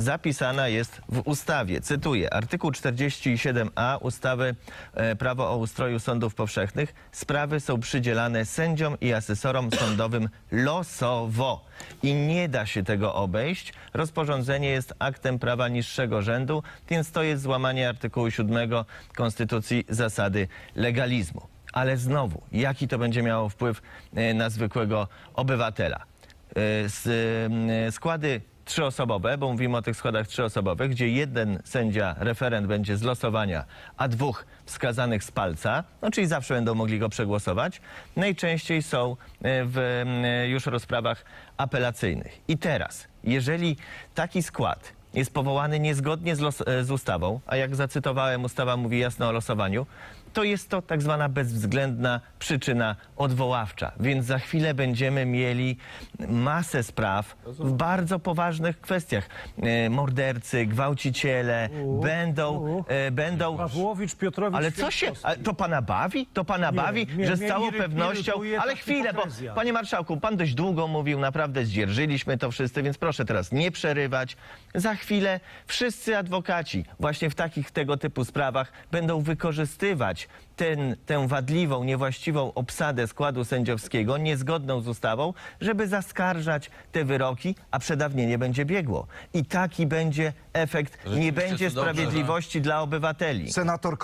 zapisana jest w ustawie. Cytuję, artykuł 47a ustawy e, Prawo o ustroju sądów powszechnych. Sprawy są przydzielane sędziom i asesorom sądowym losowo i nie da się tego obejść. Rozporządzenie jest aktem prawa niższego rzędu, więc to jest złamanie artykułu 7 Konstytucji zasady legalizmu. Ale znowu, jaki to będzie miało wpływ e, na zwykłego obywatela? E, składy trzyosobowe, bo mówimy o tych składach trzyosobowych, gdzie jeden sędzia, referent będzie z losowania, a dwóch wskazanych z palca, no czyli zawsze będą mogli go przegłosować, najczęściej są e, w e, już rozprawach apelacyjnych. I teraz, jeżeli taki skład jest powołany niezgodnie z, los, e, z ustawą, a jak zacytowałem, ustawa mówi jasno o losowaniu, to jest to tak zwana bezwzględna przyczyna odwoławcza. Więc za chwilę będziemy mieli masę spraw w bardzo poważnych kwestiach. E, Mordercy, gwałciciele będą, e, będą Pawłowicz, Piotrowicz, ale co się, to pana bawi? To pana bawi, nie, że z mnie całą iry- pewnością... irytuje Ale ta chwilę, bo hipokryzja. panie marszałku, pan dość długo mówił, naprawdę zdzierżyliśmy to wszyscy, więc proszę teraz nie przerywać. Za chwilę wszyscy adwokaci właśnie w takich tego typu sprawach będą wykorzystywać ten, tę wadliwą, niewłaściwą obsadę składu sędziowskiego, niezgodną z ustawą, żeby zaskarżać te wyroki, a przedawnienie będzie biegło. I taki będzie efekt, nie Rzeczywiście będzie że- sprawiedliwości dla obywateli. Senator Konieczny.